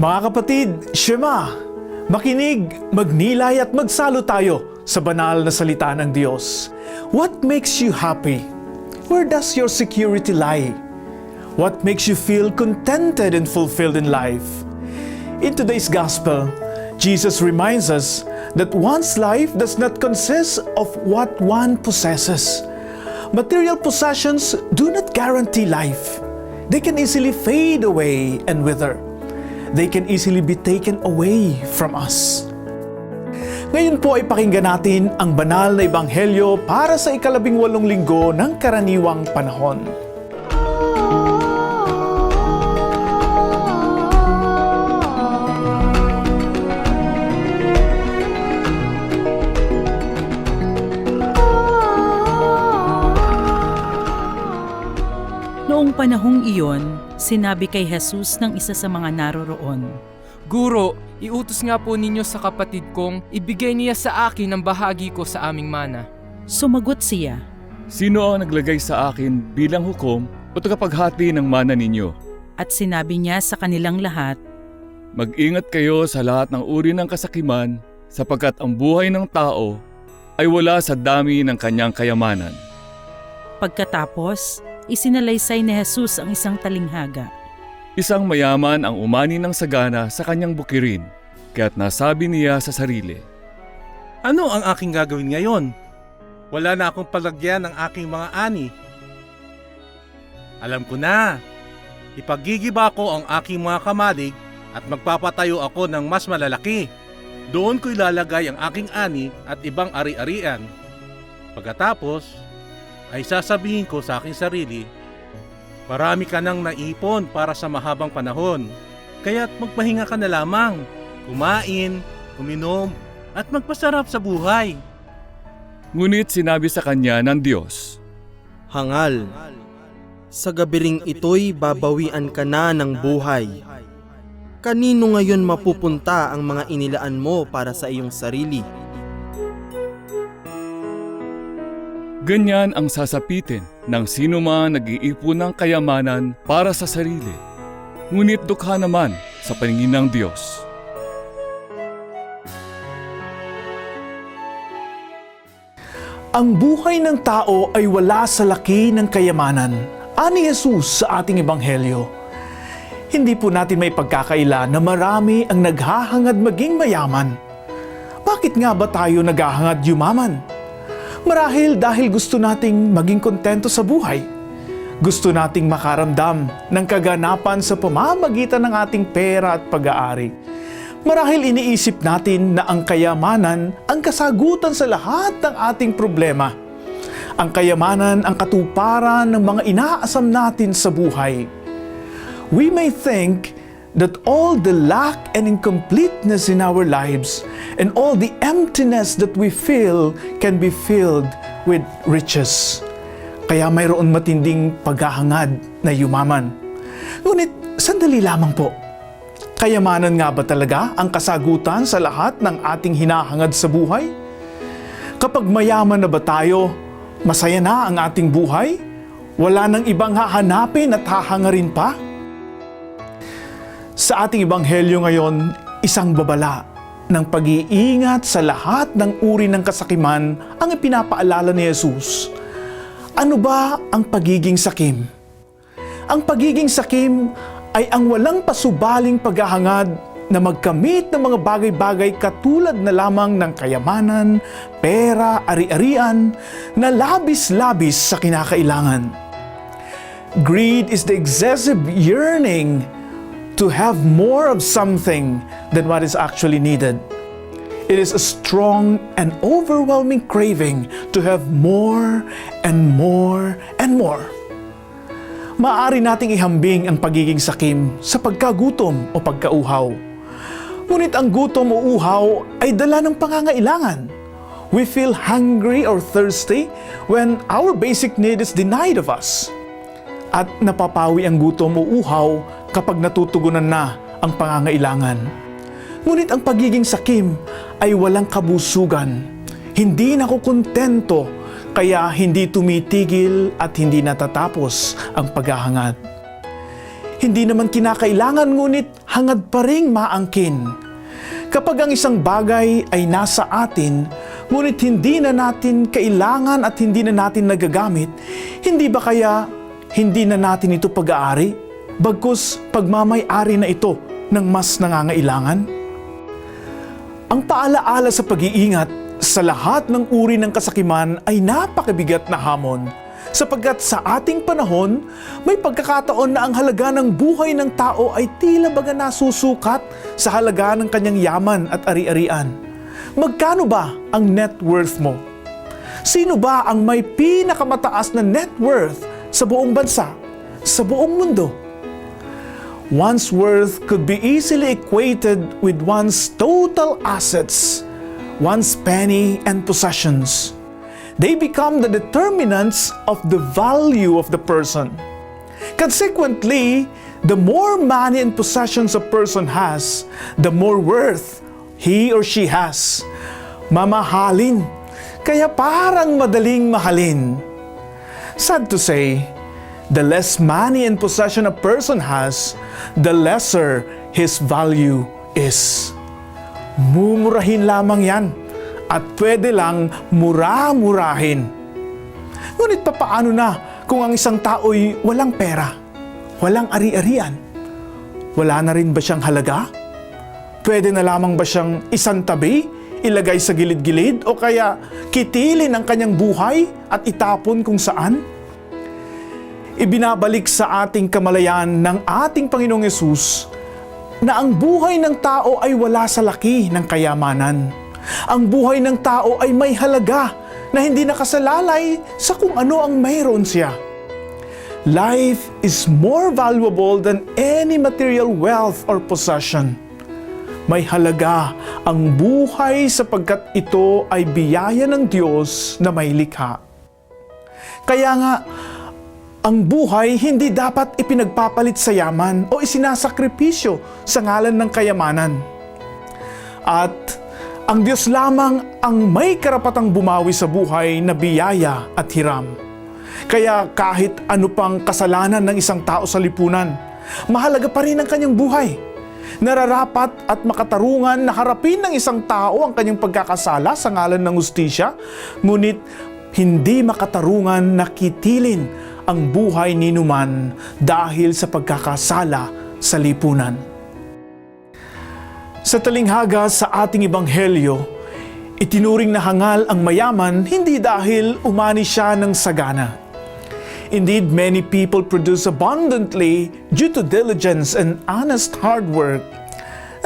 Mga kapatid, Shema, makinig, magnilay at magsalo tayo sa banal na salita ng Diyos. What makes you happy? Where does your security lie? What makes you feel contented and fulfilled in life? In today's gospel, Jesus reminds us that one's life does not consist of what one possesses. Material possessions do not guarantee life. They can easily fade away and wither. They can easily be taken away from us. Ngayon po ay pakinggan natin ang banal na ebanghelyo para sa ikalabing walong linggo ng karaniwang panahon. Panahong iyon, sinabi kay Jesus ng isa sa mga naroroon, Guro, iutos nga po ninyo sa kapatid kong ibigay niya sa akin ang bahagi ko sa aming mana. Sumagot siya, Sino ang naglagay sa akin bilang hukom o tagapaghati ng mana ninyo? at sinabi niya sa kanilang lahat, Mag-ingat kayo sa lahat ng uri ng kasakiman sapagkat ang buhay ng tao ay wala sa dami ng kanyang kayamanan. Pagkatapos, isinalaysay ni Jesus ang isang talinghaga. Isang mayaman ang umani ng sagana sa kanyang bukirin, kaya't nasabi niya sa sarili, Ano ang aking gagawin ngayon? Wala na akong palagyan ng aking mga ani. Alam ko na. Ipagigiba ko ang aking mga kamalig at magpapatayo ako ng mas malalaki. Doon ko ilalagay ang aking ani at ibang ari-arian. Pagkatapos, ay sasabihin ko sa aking sarili, Marami ka nang naipon para sa mahabang panahon. Kaya't magpahinga ka na lamang. Kumain, uminom, at magpasarap sa buhay. Ngunit sinabi sa kanya ng Diyos, Hangal, sa gabiring ito'y babawian ka na ng buhay. Kanino ngayon mapupunta ang mga inilaan mo para sa iyong sarili? Ganyan ang sasapitin ng sino man nag-iipon ng kayamanan para sa sarili. Ngunit dukha naman sa paningin ng Diyos. Ang buhay ng tao ay wala sa laki ng kayamanan. Ani Jesus sa ating ebanghelyo. Hindi po natin may pagkakaila na marami ang naghahangad maging mayaman. Bakit nga ba tayo naghahangad yumaman? Marahil dahil gusto nating maging kontento sa buhay. Gusto nating makaramdam ng kaganapan sa pamamagitan ng ating pera at pag-aari. Marahil iniisip natin na ang kayamanan ang kasagutan sa lahat ng ating problema. Ang kayamanan ang katuparan ng mga inaasam natin sa buhay. We may think that all the lack and incompleteness in our lives and all the emptiness that we feel can be filled with riches. Kaya mayroon matinding paghahangad na yumaman. Ngunit sandali lamang po. Kayamanan nga ba talaga ang kasagutan sa lahat ng ating hinahangad sa buhay? Kapag mayaman na ba tayo, masaya na ang ating buhay? Wala nang ibang hahanapin at hahangarin pa? Sa ating ebanghelyo ngayon, isang babala ng pag-iingat sa lahat ng uri ng kasakiman ang ipinapaalala ni Jesus. Ano ba ang pagiging sakim? Ang pagiging sakim ay ang walang pasubaling paghahangad na magkamit ng mga bagay-bagay katulad na lamang ng kayamanan, pera, ari-arian na labis-labis sa kinakailangan. Greed is the excessive yearning to have more of something than what is actually needed. It is a strong and overwhelming craving to have more and more and more. Maaari nating ihambing ang pagiging sakim sa pagkagutom o pagkauhaw. Ngunit ang gutom o uhaw ay dala ng pangangailangan. We feel hungry or thirsty when our basic need is denied of us. At napapawi ang gutom o uhaw kapag natutugunan na ang pangangailangan. Ngunit ang pagiging sakim ay walang kabusugan. Hindi nakukontento, kaya hindi tumitigil at hindi natatapos ang paghahangad. Hindi naman kinakailangan ngunit hangad pa ring maangkin. Kapag ang isang bagay ay nasa atin, ngunit hindi na natin kailangan at hindi na natin nagagamit, hindi ba kaya hindi na natin ito pag-aari? Bagkus pagmamay-ari na ito ng mas nangangailangan? Ang paalaala sa pag-iingat sa lahat ng uri ng kasakiman ay napakabigat na hamon sapagkat sa ating panahon, may pagkakataon na ang halaga ng buhay ng tao ay tila baga nasusukat sa halaga ng kanyang yaman at ari-arian. Magkano ba ang net worth mo? Sino ba ang may pinakamataas na net worth sa buong bansa, sa buong mundo? One's worth could be easily equated with one's total assets, one's penny and possessions. They become the determinants of the value of the person. Consequently, the more money and possessions a person has, the more worth he or she has. Mamahalin. Kaya parang madaling mahalin. Sad to say, the less money and possession a person has, the lesser his value is. Mumurahin lamang yan at pwede lang mura-murahin. Ngunit papaano na kung ang isang tao'y walang pera, walang ari-arian? Wala na rin ba siyang halaga? Pwede na lamang ba siyang isang tabi, ilagay sa gilid-gilid o kaya kitilin ang kanyang buhay at itapon kung saan? Ibinabalik sa ating kamalayan ng ating Panginoong Yesus na ang buhay ng tao ay wala sa laki ng kayamanan. Ang buhay ng tao ay may halaga na hindi nakasalalay sa kung ano ang mayroon siya. Life is more valuable than any material wealth or possession. May halaga ang buhay sapagkat ito ay biyaya ng Diyos na may likha. Kaya nga, ang buhay hindi dapat ipinagpapalit sa yaman o isinasakripisyo sa ngalan ng kayamanan. At ang Diyos lamang ang may karapatang bumawi sa buhay na biyaya at hiram. Kaya kahit ano pang kasalanan ng isang tao sa lipunan, mahalaga pa rin ang kanyang buhay. Nararapat at makatarungan na harapin ng isang tao ang kanyang pagkakasala sa ngalan ng ustisya, ngunit hindi makatarungan na kitilin ang buhay ni Numan dahil sa pagkakasala sa lipunan. Sa talinghaga sa ating ebanghelyo, itinuring na hangal ang mayaman hindi dahil umani siya ng sagana. Indeed, many people produce abundantly due to diligence and honest hard work.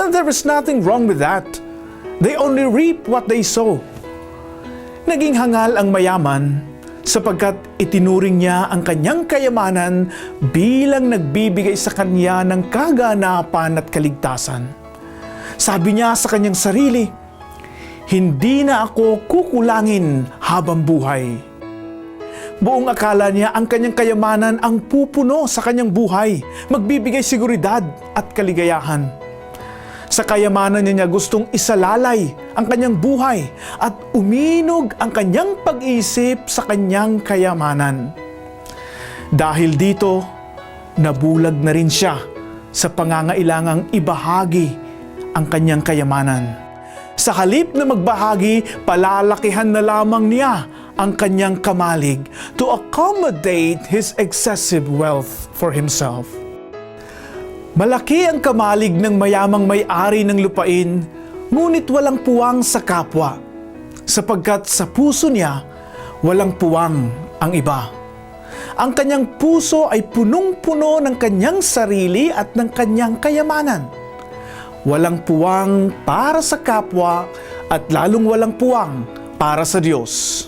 And there is nothing wrong with that. They only reap what they sow. Naging hangal ang mayaman sapagkat itinuring niya ang kanyang kayamanan bilang nagbibigay sa kanya ng kaganapan at kaligtasan. Sabi niya sa kanyang sarili, Hindi na ako kukulangin habang buhay. Buong akala niya ang kanyang kayamanan ang pupuno sa kanyang buhay, magbibigay seguridad at kaligayahan. Sa kayamanan niya, niya gustong isalalay ang kanyang buhay at uminog ang kanyang pag-iisip sa kanyang kayamanan. Dahil dito, nabulag na rin siya sa pangangailangang ibahagi ang kanyang kayamanan. Sa halip na magbahagi, palalakihan na lamang niya ang kanyang kamalig to accommodate his excessive wealth for himself. Malaki ang kamalig ng mayamang may-ari ng lupain, ngunit walang puwang sa kapwa, sapagkat sa puso niya, walang puwang ang iba. Ang kanyang puso ay punong-puno ng kanyang sarili at ng kanyang kayamanan. Walang puwang para sa kapwa at lalong walang puwang para sa Diyos.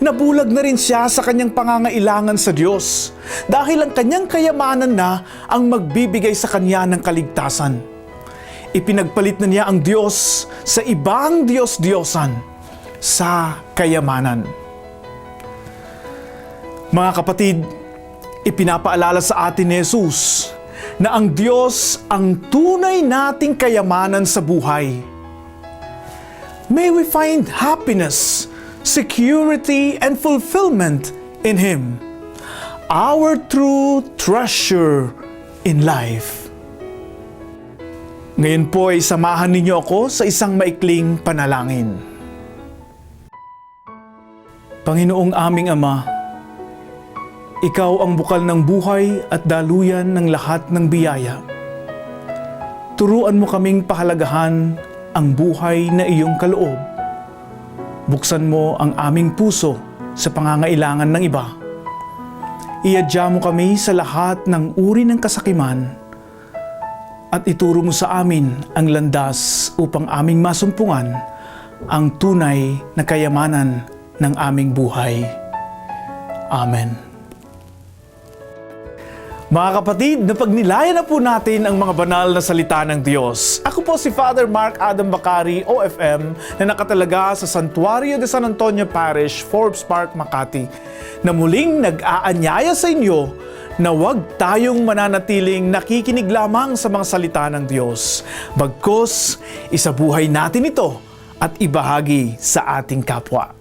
Nabulag na rin siya sa kanyang pangangailangan sa Diyos dahil ang kanyang kayamanan na ang magbibigay sa kanya ng kaligtasan. Ipinagpalit na niya ang Diyos sa ibang Diyos-Diyosan sa kayamanan. Mga kapatid, ipinapaalala sa atin ni Jesus na ang Diyos ang tunay nating kayamanan sa buhay. May we find happiness, security, and fulfillment in Him. Our true treasure in life. Ngayon po ay samahan ninyo ako sa isang maikling panalangin. Panginoong aming Ama, Ikaw ang bukal ng buhay at daluyan ng lahat ng biyaya. Turuan mo kaming pahalagahan ang buhay na iyong kaloob. Buksan mo ang aming puso sa pangangailangan ng iba. Iadya mo kami sa lahat ng uri ng kasakiman at ituro mo sa amin ang landas upang aming masumpungan ang tunay na kayamanan ng aming buhay. Amen. Mga kapatid, napagnilayan na po natin ang mga banal na salita ng Diyos. Ako po si Father Mark Adam Bakari, OFM, na nakatalaga sa Santuario de San Antonio Parish, Forbes Park, Makati, na muling nag-aanyaya sa inyo na huwag tayong mananatiling nakikinig lamang sa mga salita ng Diyos. Bagkus, isabuhay natin ito at ibahagi sa ating kapwa.